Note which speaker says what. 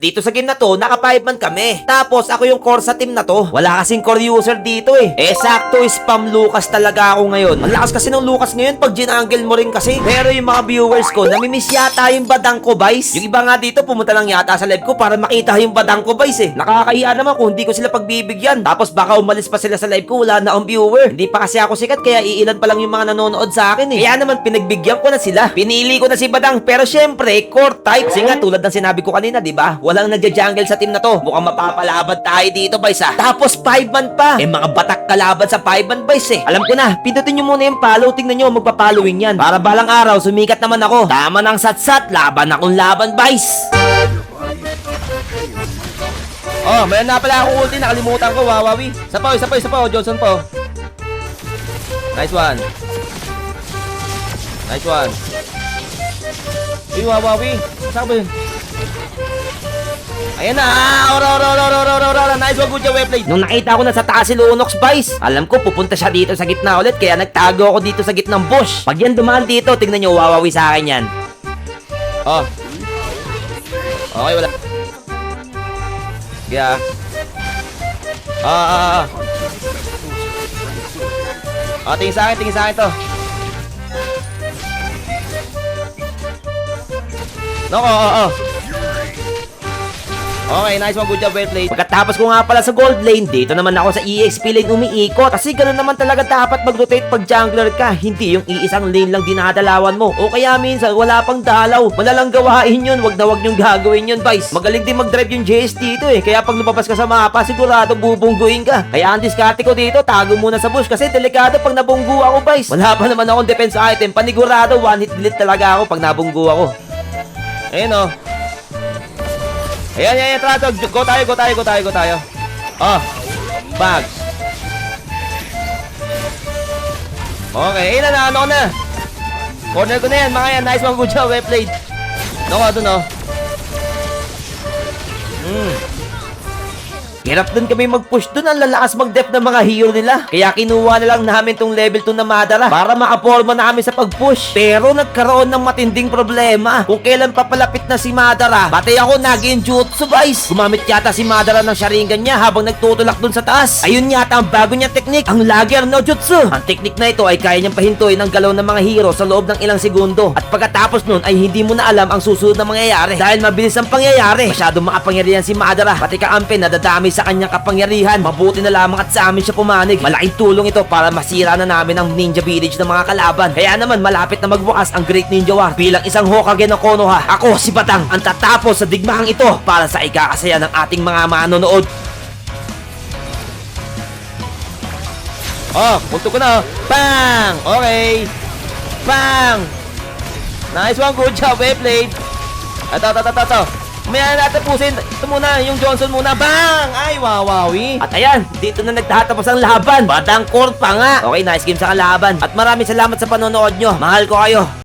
Speaker 1: Dito sa game na to, naka 5 man kami. Tapos ako yung core sa team na to. Wala kasing core user dito eh. Eh sakto, spam Lucas talaga ako ngayon. Ang lakas kasi ng Lucas ngayon pag ginangle mo rin kasi. Pero yung mga viewers ko, namimiss yata yung badang ko, Vice. Yung iba nga dito, pumunta lang yata sa live ko para makita yung badang ko, Vice eh. Nakakahiya naman kung hindi ko sila pagbibigyan. Tapos baka umalis pa sila sa live ko, wala na akong viewer. Hindi pa kasi ako sikat, kaya iilan pa lang yung mga nanonood sa akin eh. Kaya naman pinagbigyan ko na sila. Pinili ko na si Badang, pero syempre, core type. Kasi nga, tulad ng sinabi ko kanina, di ba? Walang nagja-jungle sa team na to. Mukhang mapapalaban tayo dito, Vice ah. Tapos 5 man pa. Eh, mga batak kalaban sa 5 man, Vice eh. Alam ko na, pindutin nyo muna yung follow. Tingnan nyo, magpa-following yan. Para balang araw, sumikat naman ako. Tama ng satsat, laban akong laban, Vice. Oh, mayroon na pala akong ulti, nakalimutan ko, wawawi. Isa pa, isa pa, isa pa, oh, Johnson po. Nice one. Nice one. Uy, wawawi. Saan ba yun? Ayan na! Ah, ora, ora, ora, ora, ora, ora, ora. Nice one, good job, played. Nung nakita ko na sa taas si Lunox, Vice, alam ko pupunta siya dito sa gitna ulit, kaya nagtago ako dito sa gitnang bush. Pag yan dumaan dito, tingnan nyo, wawawi sa akin yan. Oh. Okay, wala. Yeah. Ah, ah, ah. Ah, tingin sa akin, tingin sa akin to. No, oo, oo, oo. Okay, nice one. Good job, well played. Pagkatapos ko nga pala sa gold lane, dito naman ako sa EXP lane umiikot. Kasi ganun naman talaga dapat mag-rotate pag jungler ka. Hindi yung iisang lane lang dinadalawan mo. O kaya minsan, wala pang dalaw. Malalang gawain yun. Wag na wag niyong gagawin yun, Vice. Magaling din mag-drive yung JS dito eh. Kaya pag lumabas ka sa mapa, sigurado bubungguin ka. Kaya ang diskarte ko dito, tago muna sa bush. Kasi delikado pag nabunggu ako, Vice. Wala pa naman akong defense item. Panigurado, one hit delete talaga ako pag nabunggu ako. Ayun oh. Ayan, ayan, ayan, tara. Go tayo, go tayo, go tayo, go tayo. Oh, bags. Okay, ayun na, ano ko na. Corner ko na yan, mga yan. Nice one, good job, well played. No, doon, no. Hirap din kami mag-push dun. Ang lalakas mag-def ng mga hero nila. Kaya kinuha na lang namin tong level 2 na Madara para makaporma na kami sa pag-push. Pero nagkaroon ng matinding problema. Kung kailan papalapit na si Madara, pati ako naging jutsu guys. Gumamit yata si Madara ng Sharingan niya habang nagtutulak dun sa taas. Ayun yata ang bago niyang teknik, ang Lager no Jutsu. Ang teknik na ito ay kaya niyang pahintuin ang galaw ng mga hero sa loob ng ilang segundo. At pagkatapos nun ay hindi mo na alam ang susunod na mangyayari. Dahil mabilis ang pangyayari. Masyadong makapangyarihan si Madara. Pati kaampi nadadami sa kanyang kapangyarihan. Mabuti na lamang at sa amin siya pumanig. Malaking tulong ito para masira na namin ang Ninja Village ng mga kalaban. Kaya naman malapit na magbukas ang Great Ninja War bilang isang Hokage ng Konoha. Ako si Batang ang tatapos sa digmahang ito para sa ikakasaya ng ating mga manonood. Oh, punto ko na. Bang! Okay. Bang! Nice one, good job, well played. Ito, ito, ito, ito, ito. Mamaya na natin pusin. Ito muna, yung Johnson muna. Bang! Ay, wawawi. At ayan, dito na nagtatapos ang laban. Batang core pa nga. Okay, nice game sa kalaban. At maraming salamat sa panonood nyo. Mahal ko kayo.